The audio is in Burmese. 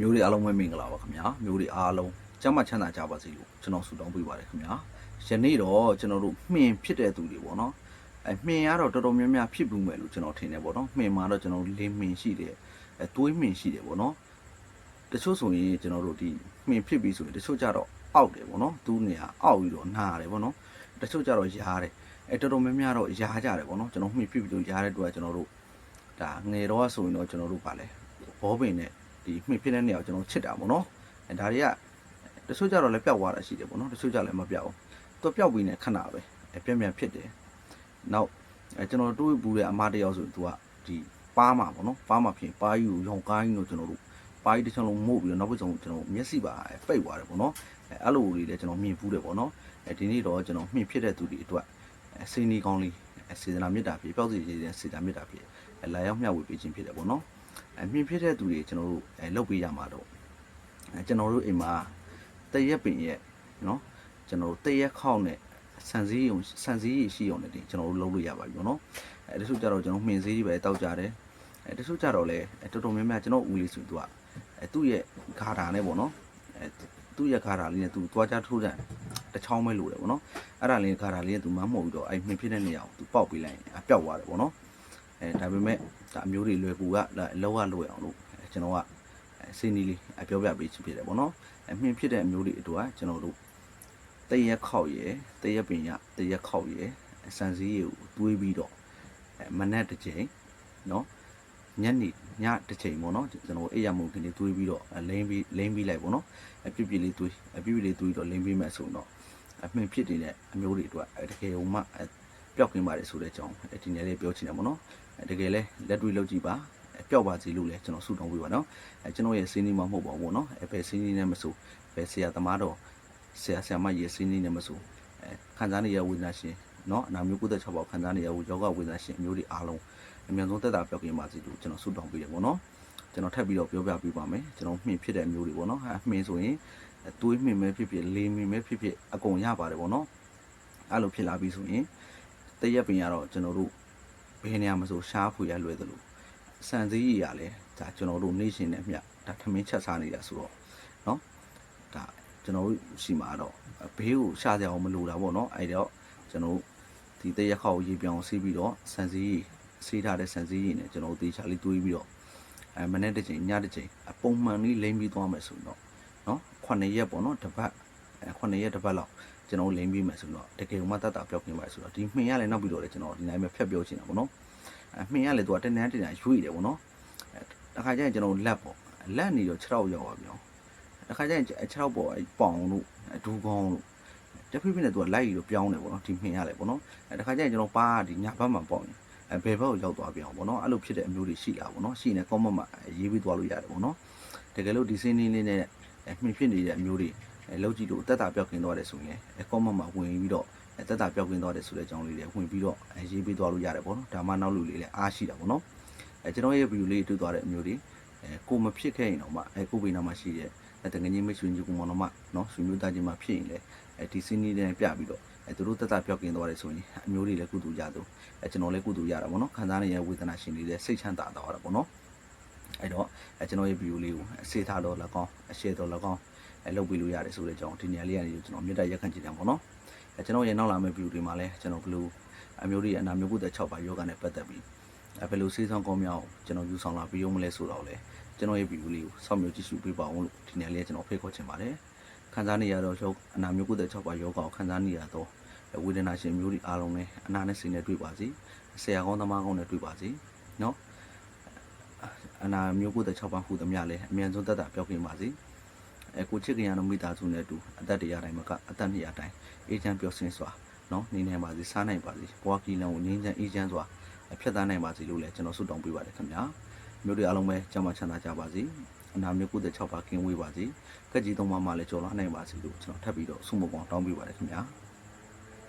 မျိုးတွေအားလုံးပဲမင်္ဂလာပါခင်ဗျာမျိုးတွေအားလုံးကျမ်းမချမ်းသာကြပါစေလို့ကျွန်တော်ဆုတောင်းပေးပါတယ်ခင်ဗျာယနေ့တော့ကျွန်တော်တို့မှင်ဖြစ်တဲ့သူတွေပေါ့နော်အဲမှင်ကတော့တော်တော်များများဖြစ်ဘူးမယ်လို့ကျွန်တော်ထင်တယ်ပေါ့နော်မှင်မှာတော့ကျွန်တော်တို့လေးမှင်ရှိတယ်အဲသွေးမှင်ရှိတယ်ပေါ့နော်တချို့ဆိုရင်ကျွန်တော်တို့ဒီမှင်ဖြစ်ပြီးဆိုရင်တချို့ကြတော့အောက်တယ်ပေါ့နော်သူ့နေရာအောက်ပြီးတော့နားတယ်ပေါ့နော်တချို့ကြတော့ရားတယ်အဲတော်တော်များများတော့ရားကြတယ်ပေါ့နော်ကျွန်တော်မှင်ဖြစ်ပြီးတော့ရားတဲ့အတွက်ကျွန်တော်တို့ဒါငယ်တော့ဆိုရင်တော့ကျွန်တော်တို့ပါလဲဘောပင်နဲ့ ဒီမှိဖြစ်တဲ့နေရာကိုကျွန်တော်ချစ်တာပေါ့နော်အဲဒါတွေကတချို့ကြတော့လည်းပျောက်သွားတာရှိတယ်ပေါ့နော်တချို့ကြလည်းမပျောက်ဘူးသူပျောက်ပြီးနေခဏပဲအဲပြန်ပြန်ဖြစ်တယ်နောက်အဲကျွန်တော်တွေးဘူးတဲ့အမားတယောက်ဆိုသူကဒီပါးမှာပေါ့နော်ပါးမှာဖြစ်ပါးကြီးကိုရောင်ကိုင်းလို့ကျွန်တော်တို့ပါးကြီးတစ်ချောင်းလုံးမို့ပြီးတော့နောက်တစ်ချောင်းကျွန်တော်မျက်စိပါပိတ်သွားတယ်ပေါ့နော်အဲအဲ့လိုလေးလည်းကျွန်တော်မြင်ဘူးတယ်ပေါ့နော်အဲဒီနေ့တော့ကျွန်တော်မှင်ဖြစ်တဲ့သူတွေအတွက်အဲစိနီကောင်းလေးအဲစေတနာမေတ္တာဖြစ်ပျောက်စီရည်တဲ့စေတနာမေတ္တာဖြစ်အဲလာရောက်မျှဝေပေးခြင်းဖြစ်တယ်ပေါ့နော် အမြင်ဖြစ်တဲ့သူတွေကျွန်တော်တို့အဲလုပ်ပေးရမှာတော့အဲကျွန်တော်တို့အိမ်မှာတရက်ပင်ရဲ့နော်ကျွန်တော်တို့တရက်ခေါက်နဲ့ဆန်စည်းရုံဆန်စည်းရရှိရုံနဲ့တင်ကျွန်တော်တို့လုပ်လို့ရပါပြီပေါ့နော်အဲတချို့ကြတော့ကျွန်တော်မှင်စည်းတွေပဲတောက်ကြတယ်အဲတချို့ကြတော့လည်းအဲတော်တော်များများကျွန်တော်ဦးလေးဆိုသူကအဲသူ့ရဲ့ဂါထာနဲ့ပေါ့နော်အဲသူ့ရဲ့ဂါထာလေးနဲ့သူသွားကြထိုးတယ်တစ်ချောင်းပဲလို့တယ်ပေါ့နော်အဲ့ဒါလေးဂါထာလေးနဲ့သူမမှုတ်ပြီးတော့အဲမှင်ဖြစ်တဲ့နေရာကိုသူပေါက်ပေးလိုက်ရင်အပျောက်သွားတယ်ပေါ့နော် အဲဒါပေမဲ့ဒါအမျိုးတွေလွယ်ကူကဒါအလောကလွယ်အောင်လို့အဲကျွန်တော်ကအဲစိနီးလေးအပြောပြပေးချင်ဖြစ်တယ်ဗောနော်အမြင်ဖြစ်တဲ့အမျိုးတွေအတူကကျွန်တော်တို့တရက်ခောက်ရယ်တရက်ပင်ရတရက်ခောက်ရယ်အစံစည်းရည်ကိုတွေးပြီးတော့အဲမနက်တစ်ချိန်နော်ညနေညတစ်ချိန်ပေါ့နော်ကျွန်တော်အိပ်ရမှုခင်းလေးတွေးပြီးတော့အဲလိမ့်ပြီးလိမ့်ပြီးလိုက်ပေါ့နော်အပြစ်ပြစ်လေးတွေးအပြစ်ပြစ်လေးတွေးတော့လိမ့်ပြီးမဲ့ဆိုတော့အမြင်ဖြစ်နေတဲ့အမျိုးတွေအတွက်အဲတကယ်ဟိုမှအဲ ပျောက်ကင်းပါတယ်ဆိုတဲ့အကြောင်းအဲဒီနေ့လေးပြောချင်တယ်ပေါ့နော်အဲတကယ်လဲလက်တွေ့လုပ်ကြည့်ပါအဲပျောက်ပါစေလို့လဲကျွန်တော်ဆုတောင်းပေးပါနော်အဲကျွန်တော်ရဲ့စင်းနီးမမဟုတ်ပါဘူးနော်အဲဘယ်စင်းနီးနဲ့မဆိုဘယ်ဆရာသမားတော်ဆရာဆရာမရဲ့စင်းနီးနဲ့မဆိုအဲခံစားနေရဝိညာဉ်ရှင်နော်အနာမျိုး96ပေါက်ခံစားနေရဝယောဂဝိညာဉ်ရှင်အမျိုးတွေအားလုံးအမြန်ဆုံးတက်တာပျောက်ကင်းပါစေလို့ကျွန်တော်ဆုတောင်းပေးတယ်ပေါ့နော်ကျွန်တော်ထပ်ပြီးတော့ပြောပြပေးပါမယ်ကျွန်တော်မှင်ဖြစ်တဲ့အမျိုးတွေပေါ့နော်အဲမှင်ဆိုရင်အဲသွေးမှင်ပဲဖြစ်ဖြစ်လေမှင်ပဲဖြစ်ဖြစ်အကုန်ရပါတယ်ပေါ့နော်အဲ့လိုဖြစ်လာပြီဆိုရင် တရက်ပင်ရတော့ကျွန်တော်တို့ ဘယ်နေရာမှာဆိုရှားဖွေရလွယ်သလိုစံစည်းရည်ရလဲဒါကျွန်တော်တို့နေရှင်နဲ့မြဒါထမင်းချက်စားနေတာဆိုတော့เนาะဒါကျွန်တော်တို့ရှိမှာတော့ဘေးကိုရှားကြအောင်မလိုတာပေါ့เนาะအဲ့တော့ကျွန်တော်တို့ဒီတရက်ခေါက်ရေပြောင်းဆေးပြီးတော့စံစည်းရည်ဆေးထားတဲ့စံစည်းရည်နဲ့ကျွန်တော်တို့တေချာလေးတွေးပြီးတော့အဲမနေ့တစ်ချိန်ညတစ်ချိန်အပုံမှန်လေးလိမ့်ပြီးသွားမယ်ဆိုတော့เนาะ9ရက်ပေါ့เนาะတစ်ပတ်အဲ9ရက်တစ်ပတ်လောက် ကျွန်တော်လိမ့်ပြီးမယ်ဆိုတော့တကယ်မှတတ်တာပြောက်နေပါဆိုတော့ဒီမှင်ရလဲနောက်ပြီးတော့လေကျွန်တော်ဒီနိုင်ပဲဖြတ်ပြောချင်တာပေါ့နော်အဲမှင်ရလဲသူကတန်းတန်းတန်းရွေ့တယ်ပေါ့နော်အဲတခါကျရင်ကျွန်တော်လက်ပေါ့လက်နေတော့6ရောက်ရောက်ပါပြောင်းတခါကျရင်6ပေါ့အဲပေါင်တို့ဒူးကောင်းတို့တဖိဖိနဲ့သူကလိုက်ပြီးတော့ပြောင်းတယ်ပေါ့နော်ဒီမှင်ရလဲပေါ့နော်အဲတခါကျရင်ကျွန်တော်ပါဒီညာဘက်မှာပေါင်နေအဲဘယ်ဘက်ကိုရောက်သွားပြောင်းပေါ့နော်အဲ့လိုဖြစ်တဲ့အမျိုးတွေရှိလာပေါ့နော်ရှိနေ comment မှာရေးပြီးသွားလို့ရတယ်ပေါ့နော်တကယ်လို့ဒီစင်းလေးလေးနဲ့မှင်ဖြစ်နေတဲ့အမျိုးတွေအဲ လောက်ကြည့်လို့တက်တာပြောက်ကင်းသွားတယ်ဆိုရင်အဲ comment မှာဝင်ပြီးတော့အဲတက်တာပြောက်ကင်းသွားတယ်ဆိုတဲ့အကြောင်းလေးတွေဝင်ပြီးတော့အဲရေးပေးသွားလို့ရတယ်ပေါ့နော်ဒါမှနောက်လူလေးလည်းအားရှိတာပေါ့နော်အဲကျွန်တော်ရဲ့ view လေးတွေ့သွားတဲ့အမျိုးတွေအဲကိုမဖြစ်ခဲ့ရင်တော့မှအဲကိုဘေးနာမှာရှိတဲ့အဲတငငင်းမိတ်ဆွေကြီးကမောင်နှမနော်ဆွေမျိုးသားချင်းမှာဖြစ်ရင်လည်းအဲဒီစင်းနေနဲ့ပြပြီးတော့အဲသူတို့တက်တာပြောက်ကင်းသွားတယ်ဆိုရင်အမျိုးတွေလည်းကုတူကြသူအဲကျွန်တော်လည်းကုတူရတာပေါ့နော်ခံစားနေရဝေဒနာရှင်တွေလည်းစိတ်ချမ်းသာသွားတာပေါ့နော်အဲ့တော့အဲကျွန်တော်ရဲ့ view လေးကိုဆေးထားတော့၎င်းအရှယ်တော့၎င်း အဲလုပ်ပေးလို့ရတယ်ဆိုတဲ့အကြောင်းဒီနေရာလေးကနေကျွန်တော်မြတ်တရက်ခန့်ကြည့်တယ်ပေါ့နော်အဲကျွန်တော်ရဲ့နောက်လာမယ့် view တွေမှာလည်းကျွန်တော်ဘယ်လိုအမျိုးတွေအနာမျိုးကုတဲ့6ပါယောဂနဲ့ပတ်သက်ပြီးအဲဘယ်လိုစေးဆောင်ကောင်းများအောင်ကျွန်တော်ယူဆောင်လာပြီးရုံးမလဲဆိုတော့လေကျွန်တော်ရဲ့ view လေးကိုစောင့်မျိုးကြည့်ရှုပေးပါအောင်လို့ဒီနေရာလေးကကျွန်တော်ဖိတ်ခေါ်ချင်ပါတယ်ခံစားနေရတော့ယောအနာမျိုးကုတဲ့6ပါယောဂကိုခံစားနေရတော့ဝေဒနာရှင်မျိုးတွေအားလုံးနဲ့အနာနဲ့စိတ်နဲ့တွေ့ပါစေဆရာကောင်းသမားကောင်းနဲ့တွေ့ပါစေနော်အနာမျိုးကုတဲ့6ပါဟူသမျှလည်းအမြန်ဆုံးတက်တာပြောက်ကင်းပါစေ အဲကိုချစ်ခင်ရတော့မိသားစုနဲ့အတူအသက်တရားတိုင်းမှာကအသက်200တိုင်းအေးချမ်းပျော်စင်စွာနော်နေနိုင်ပါစေစားနိုင်ပါစေဘွားကီလန်ကိုငြင်းချမ်းအေးချမ်းစွာဖြတ်သန်းနိုင်ပါစေလို့လည်းကျွန်တော်ဆုတောင်းပေးပါတယ်ခင်ဗျာမျိုးတွေအားလုံးပဲကျမ်းမာချမ်းသာကြပါစေအနာမျိုးကိုတဲ့6ပါကင်းဝေးပါစေကက်ကြီးသုံးပါးမှလည်းကြော်လာနိုင်ပါစေလို့ကျွန်တော်ထပ်ပြီးတော့ဆုမပေါင်းတောင်းပေးပါတယ်ခင်ဗျာ